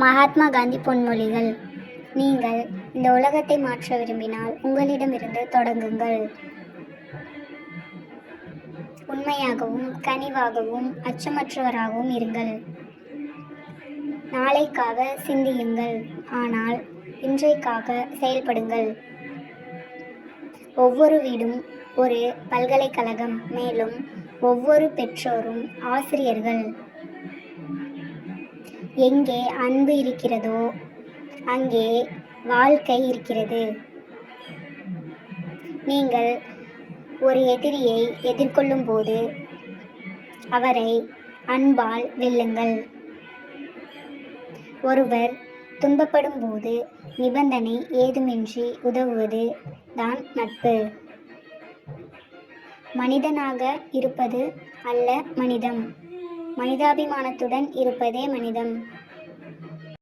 மகாத்மா காந்தி பொன்மொழிகள். நீங்கள் இந்த உலகத்தை மாற்ற விரும்பினால் உங்களிடமிருந்து தொடங்குங்கள். உண்மையாகவும் கனிவாகவும் அச்சமற்றவராகவும் இருங்கள். நாளைக்காக சிந்தியுங்கள். ஆனால் இன்றைக்காக செயல்படுங்கள். ஒவ்வொரு வீடும் ஒரு பல்கலைக்கழகம் மேலும் ஒவ்வொரு பெற்றோரும் ஆசிரியர்கள். எங்கே அன்பு இருக்கிறதோ அங்கே வாழ்க்கை இருக்கிறது. நீங்கள் ஒரு எதிரியை எதிர்கொள்ளும் போது அவரை அன்பால் வெல்லுங்கள். ஒருவர் துன்பப்படும் போது நிபந்தனை ஏதுமின்றி உதவுவது தான் நட்பு. மனிதனாக இருப்பது அல்ல மனிதம். மனிதாபிமானத்துடன் இருப்பதே மனிதம்.